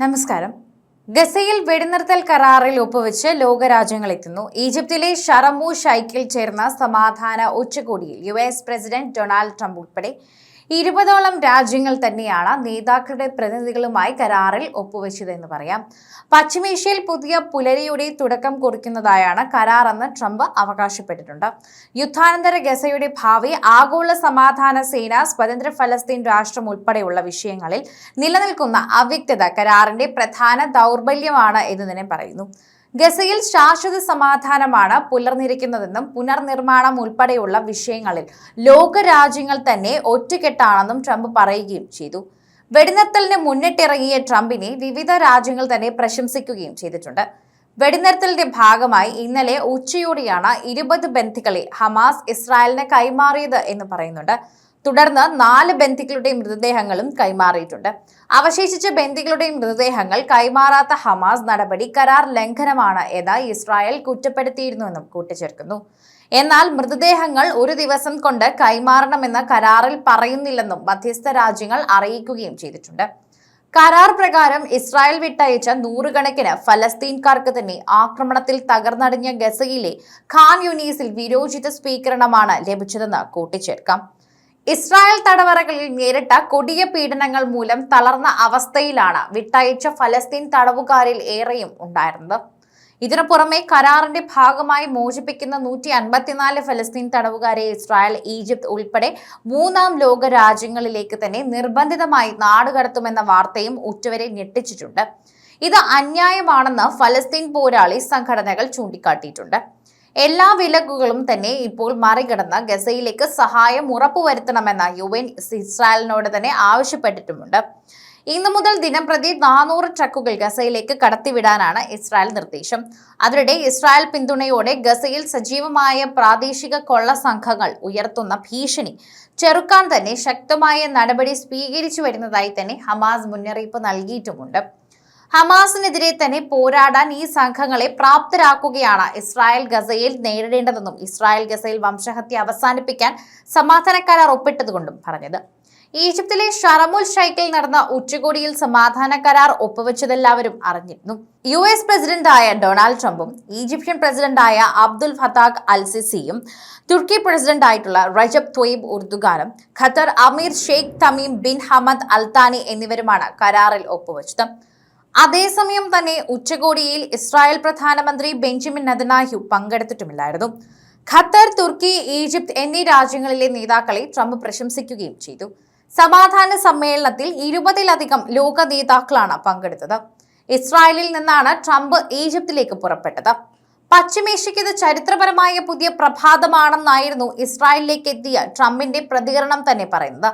നമസ്കാരം. ഗസയിൽ വെടിനിർത്തൽ കരാറിൽ ഒപ്പുവെച്ച് ലോകരാജ്യങ്ങൾ എത്തുന്നു ഈജിപ്തിലെ ഷറമു ഷൈക്കിൽ ചേർന്ന സമാധാന ഉച്ചകോടിയിൽ U S president Donald Trump ഉൾപ്പെടെ ഇരുപതോളം രാജ്യങ്ങൾ തന്നെയാണ് നേതാക്കളുടെ പ്രതിനിധികളുമായി കരാറിൽ ഒപ്പുവെച്ചതെന്ന് പറയാം. പശ്ചിമേഷ്യയിൽ പുതിയ പുലരിയുടെ തുടക്കം കുറിക്കുന്നതായാണ് കരാർ എന്ന് ട്രംപ് അവകാശപ്പെട്ടിട്ടുണ്ട്. യുദ്ധാനന്തര ഗസയുടെ ഭാവി ആഗോള സമാധാന സേന സ്വതന്ത്ര ഫലസ്തീൻ രാഷ്ട്രം ഉൾപ്പെടെയുള്ള വിഷയങ്ങളിൽ നിലനിൽക്കുന്ന അവ്യക്തത കരാറിന്റെ പ്രധാന ദൗർബല്യമാണ് എന്ന് തന്നെ പറയുന്നു. ഗസയിൽ ശാശ്വത സമാധാനമാണ് പുലർന്നിരിക്കുന്നതെന്നും പുനർനിർമ്മാണം ഉൾപ്പെടെയുള്ള വിഷയങ്ങളിൽ ലോകരാജ്യങ്ങൾ തന്നെ ഒറ്റക്കെട്ടാണെന്നും ട്രംപ് പറയുകയും ചെയ്തു. വെടിനിർത്തലിന് മുന്നിട്ടിറങ്ങിയ ട്രംപിനെ വിവിധ രാജ്യങ്ങൾ തന്നെ പ്രശംസിക്കുകയും ചെയ്തിട്ടുണ്ട്. വെടിനിർത്തലിന്റെ ഭാഗമായി ഇന്നലെ ഉച്ചയോടെയാണ് ഇരുപത് ബന്ധികളെ ഹമാസ് ഇസ്രായേലിന് കൈമാറിയത് എന്ന് പറയുന്നുണ്ട്. തുടർന്ന് നാല് ബന്ദികളുടെ മൃതദേഹങ്ങളും കൈമാറിയിട്ടുണ്ട്. അവശേഷിച്ച ബന്ദികളുടെ മൃതദേഹങ്ങൾ കൈമാറാത്ത ഹമാസ് നടപടി കരാർ ലംഘനമാണ് എന്ന് ഇസ്രായേൽ കുറ്റപ്പെടുത്തിയിരുന്നുവെന്നും കൂട്ടിച്ചേർക്കുന്നു. എന്നാൽ മൃതദേഹങ്ങൾ ഒരു ദിവസം കൊണ്ട് കൈമാറണമെന്ന് കരാറിൽ പറയുന്നില്ലെന്നും മധ്യസ്ഥ രാജ്യങ്ങൾ അറിയിക്കുകയും ചെയ്തിട്ടുണ്ട്. കരാർ പ്രകാരം ഇസ്രായേൽ വിട്ടയച്ച നൂറുകണക്കിന് ഫലസ്തീൻകാർക്ക് തന്നെ ആക്രമണത്തിൽ തകർന്നടിഞ്ഞ ഗസയിലെ ഖാൻ യുനീസിൽ വിരോചിത സ്വീകരണമാണ് ലഭിച്ചതെന്ന് കൂട്ടിച്ചേർക്കാം. ഇസ്രായേൽ തടവറകളിൽ നേരിട്ട കൊടിയ പീഡനങ്ങൾ മൂലം തളർന്ന അവസ്ഥയിലാണ് വിട്ടയച്ച ഫലസ്തീൻ തടവുകാരിൽ ഏറെയും ഉണ്ടായിരുന്നത്. ഇതിനു പുറമെ കരാറിന്റെ ഭാഗമായി മോചിപ്പിക്കുന്ന നൂറ്റി അൻപത്തിനാല് ഫലസ്തീൻ തടവുകാരെ ഇസ്രായേൽ ഈജിപ്ത് ഉൾപ്പെടെ മൂന്നാം ലോക രാജ്യങ്ങളിലേക്ക് തന്നെ നിർബന്ധിതമായി നാടുകടത്തുമെന്ന വാർത്തയും ഉറ്റവരെ ഞെട്ടിച്ചിട്ടുണ്ട്. ഇത് അന്യായമാണെന്ന് ഫലസ്തീൻ പോരാളി സംഘടനകൾ ചൂണ്ടിക്കാട്ടിയിട്ടുണ്ട്. എല്ലാ വിലക്കുകളും തന്നെ ഇപ്പോൾ മറികടന്ന് ഗസയിലേക്ക് സഹായം ഉറപ്പുവരുത്തണമെന്ന് യു എൻ ഇസ്രായേലിനോട് തന്നെ ആവശ്യപ്പെട്ടിട്ടുമുണ്ട്. ഇന്നു മുതൽ ദിനംപ്രതി നാനൂറ് ട്രക്കുകൾ ഗസയിലേക്ക് കടത്തിവിടാനാണ് ഇസ്രായേൽ നിർദ്ദേശം. അതിനിടെ ഇസ്രായേൽ പിന്തുണയോടെ ഗസയിൽ സജീവമായ പ്രാദേശിക കൊള്ള സംഘങ്ങൾ ഉയർത്തുന്ന ഭീഷണി ചെറുക്കാൻ തന്നെ ശക്തമായ നടപടി സ്വീകരിച്ചു വരുന്നതായി തന്നെ ഹമാസ് മുന്നറിയിപ്പ് നൽകിയിട്ടുമുണ്ട്. ഹമാസിനെതിരെ തന്നെ പോരാടാൻ ഈ സംഘങ്ങളെ പ്രാപ്തരാക്കുകയാണ്. ഇസ്രായേൽ ഗസയിൽ നേരിടേണ്ടതെന്നും ഇസ്രായേൽ ഗസയിൽ വംശഹത്യ അവസാനിപ്പിക്കാൻ സമാധാന ഒപ്പിട്ടതുകൊണ്ടും പറഞ്ഞത്. ഈജിപ്തിലെ ഷറമുൽ ഷൈക്കിൽ നടന്ന ഉച്ചകോടിയിൽ സമാധാന കരാർ ഒപ്പുവെച്ചതെല്ലാവരും അറിഞ്ഞിരുന്നു. യു എസ് പ്രസിഡന്റായ ഡൊണാൾഡ് ട്രംപും ഈജിപ്ഷ്യൻ പ്രസിഡന്റായ അബ്ദുൽ ഫതാഖ് അൽസിസിയും തുർക്കി പ്രസിഡന്റായിട്ടുള്ള റജബ് ത്വയ്ബ് ഉർദുഗാനും ഖത്തർ അമീർ Sheikh Tamim bin Hamad Al Thani എന്നിവരുമാണ് കരാറിൽ ഒപ്പുവെച്ചത്. അതേസമയം തന്നെ ഉച്ചകോടിയിൽ ഇസ്രായേൽ പ്രധാനമന്ത്രി ബെഞ്ചമിൻ നദനാഹു പങ്കെടുത്തിട്ടുമില്ലായിരുന്നു. ഖത്തർ തുർക്കി ഈജിപ്ത് എന്നീ രാജ്യങ്ങളിലെ നേതാക്കളെ ട്രംപ് പ്രശംസിക്കുകയും ചെയ്തു. സമാധാന സമ്മേളനത്തിൽ ഇരുപതിലധികം ലോക നേതാക്കളാണ് പങ്കെടുത്തത്. ഇസ്രായേലിൽ നിന്നാണ് ട്രംപ് ഈജിപ്തിലേക്ക് പുറപ്പെട്ടത്. പശ്ചിമേഷ്യയ്ക്ക് ഇത് ചരിത്രപരമായ പുതിയ പ്രഭാതമാണെന്നായിരുന്നു ഇസ്രായേലിലേക്ക് എത്തിയ ട്രംപിന്റെ പ്രതികരണം തന്നെ പറയുന്നത്.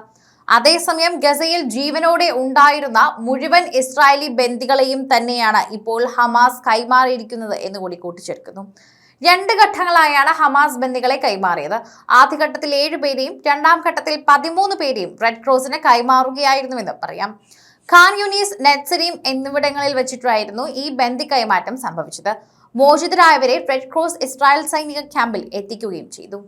അതേസമയം ഗസയിൽ ജീവനോടെ ഉണ്ടായിരുന്ന മുഴുവൻ ഇസ്രായേലി ബന്ദികളെയും തന്നെയാണ് ഇപ്പോൾ ഹമാസ് കൈമാറിയിരിക്കുന്നത് എന്ന് കൂടി കൂട്ടിച്ചേർക്കുന്നു. രണ്ട് ഘട്ടങ്ങളായാണ് ഹമാസ് ബന്ദികളെ കൈമാറിയത്. ആദ്യഘട്ടത്തിൽ ഏഴ് പേരെയും രണ്ടാം ഘട്ടത്തിൽ പതിമൂന്ന് പേരെയും റെഡ് ക്രോസിന് കൈമാറുകയായിരുന്നുവെന്ന് പറയാം. ഖാൻ യുനീസ് നെറ്റ്സരീം എന്നിവിടങ്ങളിൽ വെച്ചിട്ടായിരുന്നു ഈ ബന്ദി കൈമാറ്റം സംഭവിച്ചത്. മോചിതരായവരെ റെഡ് ക്രോസ് ഇസ്രായേൽ സൈനിക ക്യാമ്പിൽ എത്തിക്കുകയും ചെയ്തു.